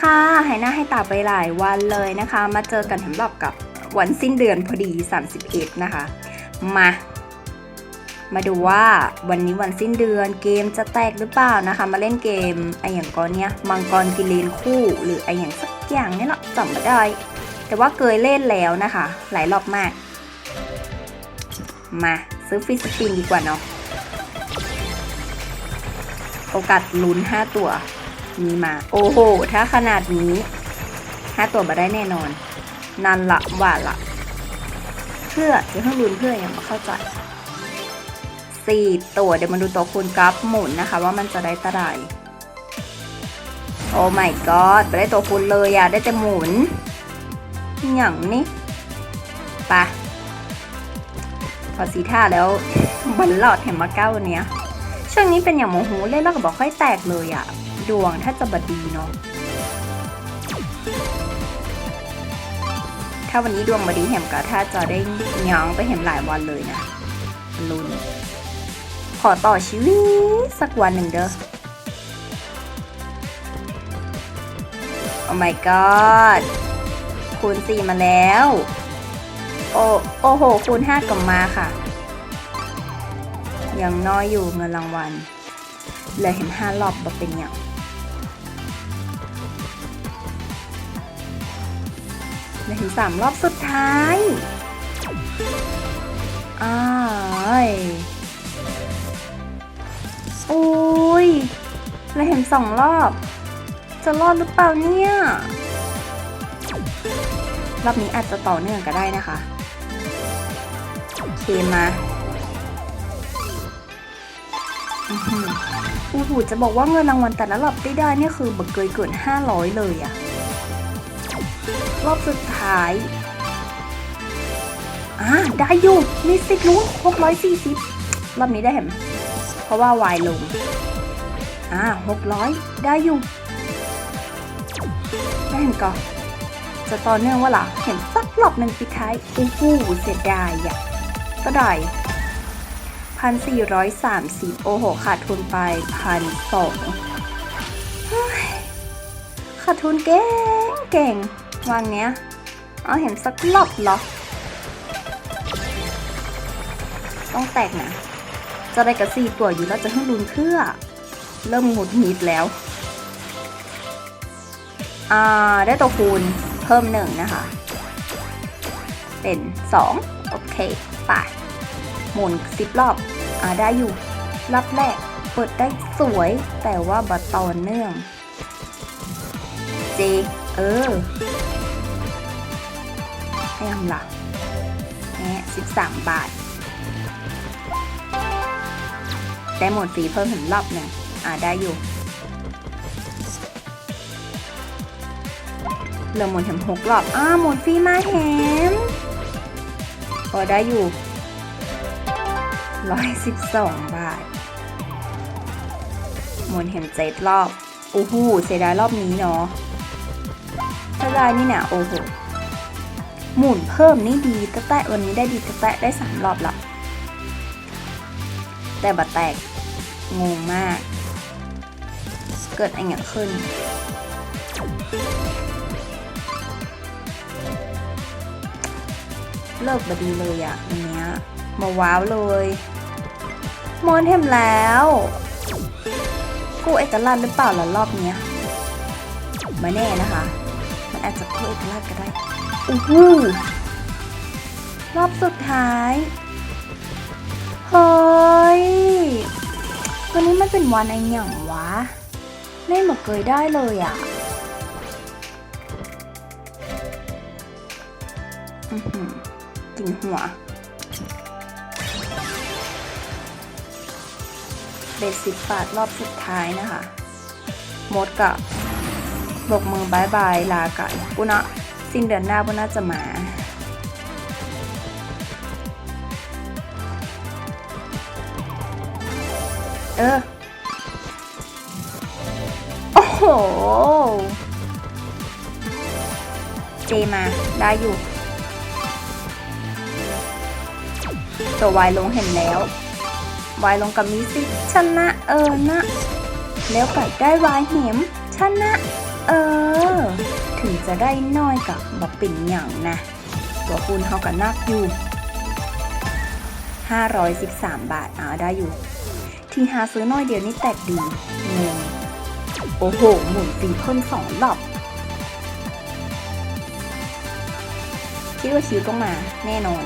ค่ะ หายหน้าให้ตาไปหลายวันเลยนะคะ มาเจอกันสำหรับกับวันสิ้นเดือนพอดี 31 นะคะ มา มาดูว่าวันนี้วันสิ้นเดือนเกมจะแตกหรือเปล่านะคะ มาเล่นเกมไออย่างก่อนเนี้ยมังกรกิเลนคู่หรือไออย่างสักอย่างนี่แหละจำไม่ได้ แต่ว่าเคยเล่นแล้วนะคะ หลายรอบมาก มาซื้อฟิสปินดีกว่าเนาะโอกาสลุ้น 5 ตัว มีมา โอ้โห ถ้าขนาดนี้5ตัวมาได้แน่นอน นันละว่าละ เพื่อจะให้ลุ้นเพื่อยังมาเข้าใจสี่ตัวเดี๋ยวมาดูตัวคูณกราฟหมุนนะคะ ว่ามันจะได้ตะไรโอ้ my god ไปได้ตัวคูณเลยอะได้แต่หมุนอย่างนี้ปะพอสีท่าแล้วบันหลอดเห็นมาเก้าวันเนี้ยช่วงนี้เป็นอย่างโมโหเล่นแล้วก็บอกค่อยแตกเลยอะ ดวงถ้าจะบดีเนาะถ้าวันนี้ดวงบดีเห็มก็ถ้าจะได้ย้องไปเห็มหลายวันเลยนะลุ้นขอต่อชีวิตสักวันหนึ่งเด้อ โอ้ my god คูณ 4 มาแล้ว โอ้โอ้โห คูณ 5กลับมาค่ะ ยังน้อยอยู่เงินรางวัลเลยเห็น 5 รอบบ่เป็นอย่าง เหลยเห็น3รอบสุดท้ายอ้ายโอ้ยเหลยเห็นสองรอบ จะรอดหรือเปล่าเนี่ย รอบนี้อาจจะต่อเนื่องก็ได้นะคะเคมาอื้อหือโอ้โหจะบอกว่าเงินรางวัลแต่ละรอบได้ได้เนี่ยคือบักเกยเกิน500 เลยอะ รอบสุดท้าย อ่า ได้อยู่ มีสิทธิ์ลุ้น640 รอบนี้ได้เห็นเพราะว่าวายลง อ่า 600 ได้อยู่ ได้เห็นก่อนจะต่อเนื่องว่าล่ะ เห็นสักรอบหนึ่งปิดท้ายโอ้โหเสียดายอะ ก็ได้พันสี่ร้อยสามสิบโอ้โห ขาดทุนไปพันสองขาดทุนเก่งเก่ง วันเนี้ยเอาเห็นสักรอบเหรอ ต้องแตกนะจะได้กับสี่ตัวอยู่แล้วจะให้ลุนเพื่อ เริ่มหงุดหงิดแล้ว อ่า ได้ตัวคูณเพิ่มหนึ่งนะคะ เป็น2โอเคไปหมุนสิบรอบ อ่า ได้อยู่รอบแรกเปิดได้สวยแต่ว่าบัตต่อเนื่องเจ เออให้ทำละแง่สิบสามบาท ได้หมดสีเพิ่มถึงรอบหนึ่งอ่าได้อยู่เหลือหมุนแถมหกรอบอ้าหมุนฟรีมาแถมพอได้อยู่ร้อยสิบสองบาทหมุนแถมเจ็ดรอบโอ้โหเสียดายรอบนี้เนาะ ถ้าได้นี่เนี่ยโอ้โหหมุนเพิ่มนี่ดีตะแตะวันนี้ได้ดีตะแตะได้สามรอบละแต่บัตแตกงงมาก เกิดอะไรขึ้น เลิกบดีเลยอะอันเนี้ยมาว้าวเลยมอนเทมแล้วกูเอกลักษณ์หรือเปล่าล่ะรอบเนี้ยม่แน่นะคะ มันอาจจะกูเอกลักษณ์ก็ได้อู้หูรอบสุดท้ายเฮ้ยวันนี้มันเป็นวันไอหยังวะเล่นหมดเกยได้เลยอะอือหือกินหัวเบสสิบบาทรอบสุดท้ายนะคะมดกับ บกมือบายบายลาไก่ปุณะสิ้นเดือนหน้าปุณะจะมาเออ โอ้โห เจมา ได้อยู่ ตัววายลงเห็นแล้ว วายลงกับมีสิชนะ เออนะ แล้วไก่ได้วายเหมชนะ เออ ถึงจะได้น้อยกับบ่เป็นอย่างนะ ตัวคูณเท่ากับนักอยู่ 513 บาทอ่าได้อยู่ ที่หาซื้อน้อยเดียวนี่แตกดีงงโอ้โห หมุนตีเพิ่มสองรอบคิดว่าคิวต้องมาแน่นอน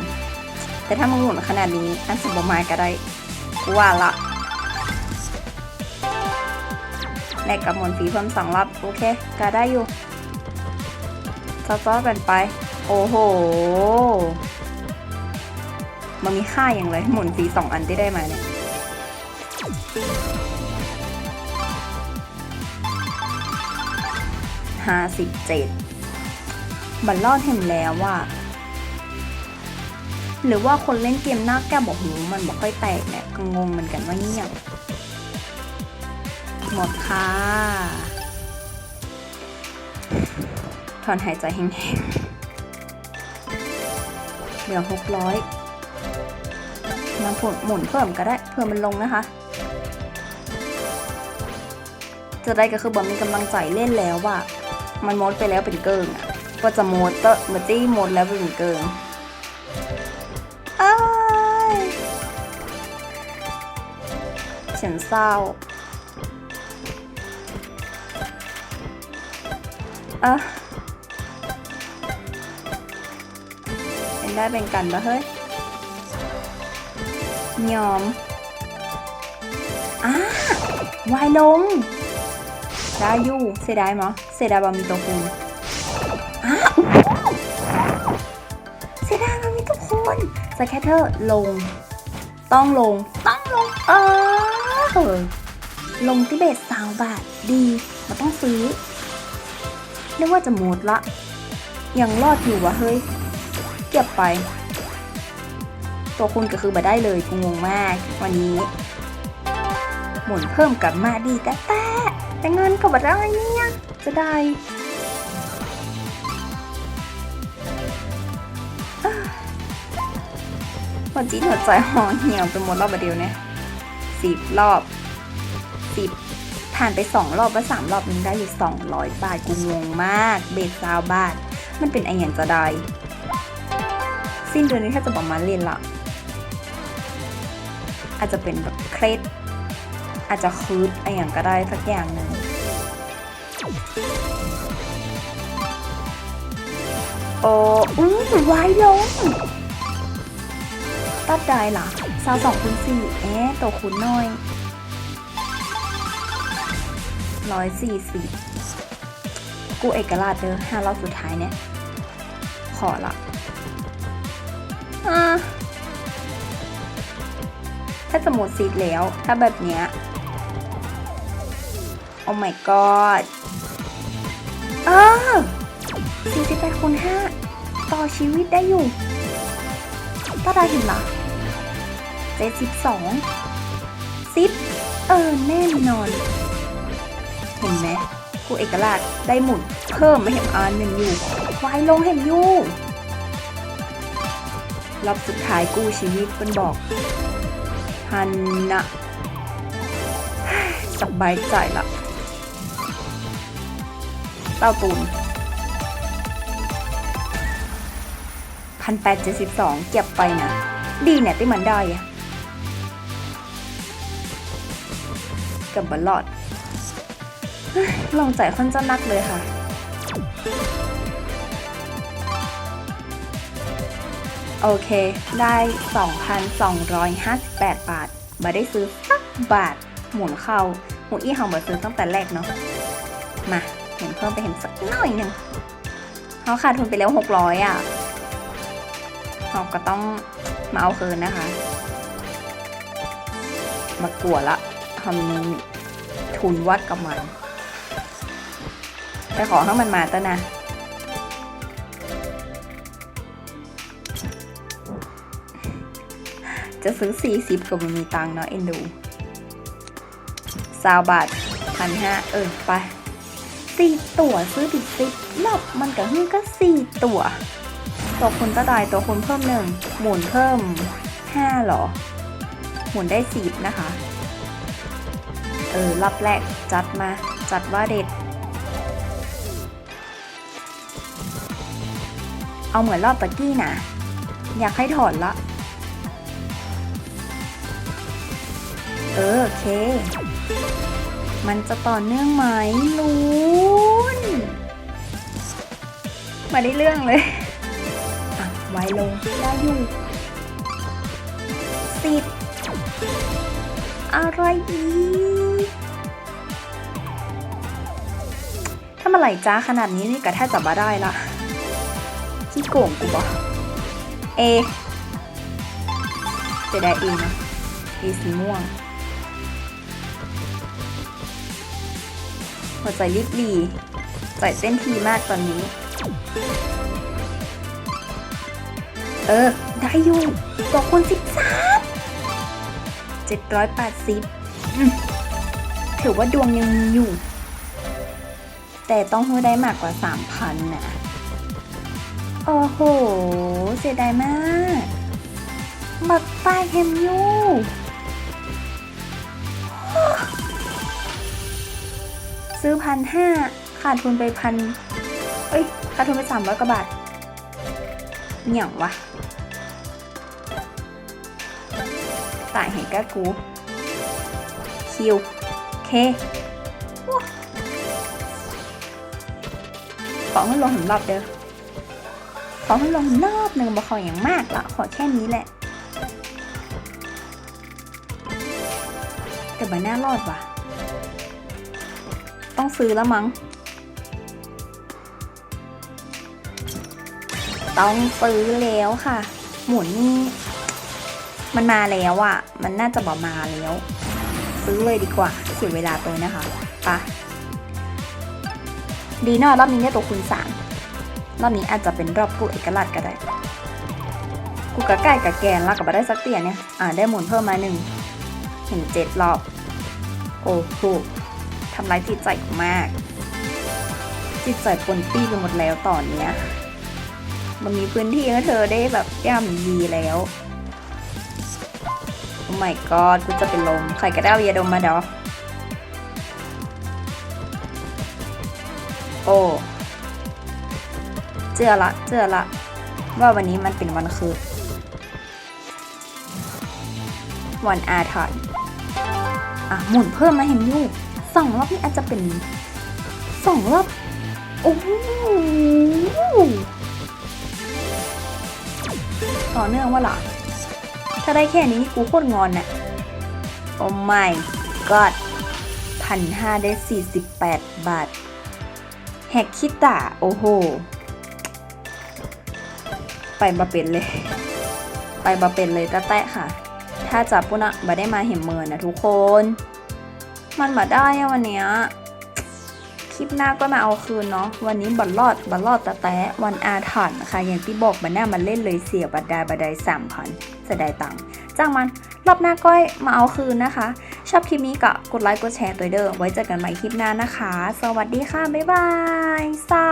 แต่ถ้ามึงหมุนขนาดนี้อันสมบมาก็ได้กว่าละ แลกกับหมุนฝีเพิ่มสองรอบโอเคก็ได้อยู่ซ้อๆกันไป โอ้โห มันมีค่าอย่างไรหมุนสีสองอันที่ได้มาเนี่ย ห้าสิบเจ็ดบันรอดเห็นแล้วว่า หรือว่าคนเล่นเกมหน้าแก้บอกหูมันบอกค่อยแตกเนี่ยก็งงเหมือนกันว่าเงียบ หมดค่ะ ถอนหายใจแห้งๆ เหลือหกร้อยมาผลหมุนเพิ่มก็ได้เพื่อมันลงนะคะ จะได้ก็คือบอมมีกำลังใจเล่นแล้วว่า มันมดไปแล้วเป็นเกิงอะ ก็จะมดเตอร์มาตี้มดแล้วเป็นเกิงอ้ายฉันเศร้า อะเป็นได้เป็นกันปะเฮ้ยยอมอ่าวายลง ได้อยู่เสียดายมั้ยเสียดายบะมีตัวคูณอ้าวเสียดายบะมีตัวคูณสแคเทอร์ลง ต้องลง ต้องลง เออลงที่เบสสาวบาทดีมาต้องซื้อ เรียกว่าจะหมดละ ยังรอดอยู่วะเฮ้ย เก็บไป ตัวคุณก็คือมาได้เลยกูงงมาก วันนี้ หมุนเพิ่มกลับมาดีแต่แต่แต่เงินก็บ่ได้เนี่ยจะได้หัวจีนหัวใจห่อเหี่ยวไปหมดรอบเดียวเนี่ยสิบรอบสิบานไปสองรอบว่าสามรอบนึงได้อยู่สองร้อยบาทกูงงมาก เบสซาวบาท มันเป็นไออย่างจะได้ สิ้นเดือนนี้ถ้าจะบอกมาเล่นละอาจจะเป็นแบบเครดอาจจะคืดอะไรอย่างก็ได้สักอย่างหนึ่งโอ้อู้ไวลงตัดได้ล่ะสาวสองคูณสี่เอ๊ะตัวคูณน้อย ร้อยสี่สิบกูเอกราชเด้อห้ารอบสุดท้ายเนี่ย ขอละอ่าถ้าจะหมดซีดแล้ว ถ้าแบบเนี้ย โอ้ my god เออ48คูณ5ต่อชีวิตได้อยู่ถ้าได้เห็นละ72ซิปเออ แน่นอน ห็นไหมครูเอกราชได้หมุนเพิ่มมาเห็นอันหนึ่งอยู่วายลงเห็นอยู่รอบสุดท้ายกู้ชีวิตเป็นบอกฮันนะสบายใจละเต้าตูนพันแปดเจ็ดสิบสองเก็บไปนะ ดีเนี่ยที่มันได้อะกับบอลลอด ลองใจค่อนจะนักเลยค่ะ โอเค ได้ 2,258 บาทมาได้ซื้อสักบาท หมุนเข้าหมุนอี้เฮามาซื้อตั้งแต่แรกเนาะ มา เห็นเพิ่มไปเห็นสักหน่อยหนึ่งเขาขาดทุนไปแล้ว 600 อะเราก็ต้องมาเอาคืนนะคะ มากลัวละทำทุนวัดกับมัน แต่ขอให้มันมาต้นะจะซื้อ 40ก็ไม่มีตังค์เนาะเอ็นดูซาวบาทพันห้าเออ ไปสี่ตัวซื้อติดสิบรอบมันกับฮึ่งก็สี่ตัว ตัวคนก็ได้ตัวคนเพิ่มหนึ่งหมุนเพิ่มห้าหรอ หมุนได้สิบนะคะ เออ รอบแรกจัดมา จัดว่าเด็ด เอาเหมือนรอบตะกี้นะ อยากให้ถอนละ เออโอเค มันจะต่อเนื่องไหมลุ้นมาได้เรื่องเลยอะไว้ลงได้อยู่สิบอะไรอีกถ้ามาไหลจ้าขนาดนี้นี่ก็แทบจะมาได้ละ ขี้โกงกูบอกเอเสียดายเอนะเอสีม่วงหัวใจรีบหลีใจเต้นทีมากตอนนี้ เออ ได้อยู่ตัวคูณสิบสามเจ็ดร้อยแปดสิบถือว่าดวงยังมีอยู่ แต่ต้องให้ได้มากกว่าสามพันนะ โอ้โห เสียดายมากบักป้ายเฮมยูซื้อพันห้าขาดทุนไปพันเอ้ยขาดทุนไปสามร้อยกว่าบาทเหนี่ยววะตายให้ก้ากูคิวเคขอให้ลงถึงรอบเด้อ ขอให้ลงรอบหนึ่งบ่ขออย่างมากละขอแค่นี้แหละ แต่บัน่ารอดว่ะ ต้องซื้อแล้วมั้ง ต้องซื้อแล้วค่ะ หมุนนี่มันมาแล้วอะ่ะ มันน่าจะบอกมาแล้ว ซื้อเลยดีกว่าเสียเวลาไปนะคะปะดีเนอะรอบนี้ได้ตัวคูณสาม รอบนี้อาจจะเป็นรอบกูเอกลักษณ์ก็ได้กูกะใกล้กับแกนแล้วกับได้สักเตียเนี่ย อ่าได้หมุนเพิ่มมาหนึ่งเห็นเจ็ดรอบ โอ้โหทำร้ายจิตใจมาก จิตใจปนปี้ไปหมดแล้วตอนเนี้ย มันมีพื้นที่ให้เธอได้แบบย่ำยีแล้วโอ้ my god กูจะเป็นลมใครก็ได้เอายาดมมาดอโอ้ เจอละเจอละ ว่าวันนี้มันเป็นวันคือ วันอาถรรพ์อะหมุนเพิ่มมาเห็นยูสองรอบนี่อาจจะเป็นสองรอบโอ้โหต่อเนื่องว่าล่ะถ้าได้แค่นี้กูโคตรงอนน่ะโอ้ my god พันห้าได้สี่สิบแปดบาท แฮกคิตาโอ้โห มาเป็นเลย ไปมาเป็นเลยตะแตะค่ะ ถ้าจับปุนะมาได้มาเห็นเมินนะทุกคน มันมาได้อะวันเนี้ยคลิปหน้าก็มาเอาคืนเนาะวันนี้บัลลอดบัลลอดตะแตะวันอาถรรพ์นะคะอย่างที่บอกบันหน้ามันเล่นเลยเสียบัดได้บัดได้สามพันเสียดายตังค์จ้างมันรอบหน้าก้อยมาเอาคืนนะคะ ชอบคลิปนี้ก็กดไลค์กดแชร์ตัวเด้อไว้เจอกันใหม่คลิปหน้านะคะ สวัสดีค่ะ บ๊ายบายเศร้า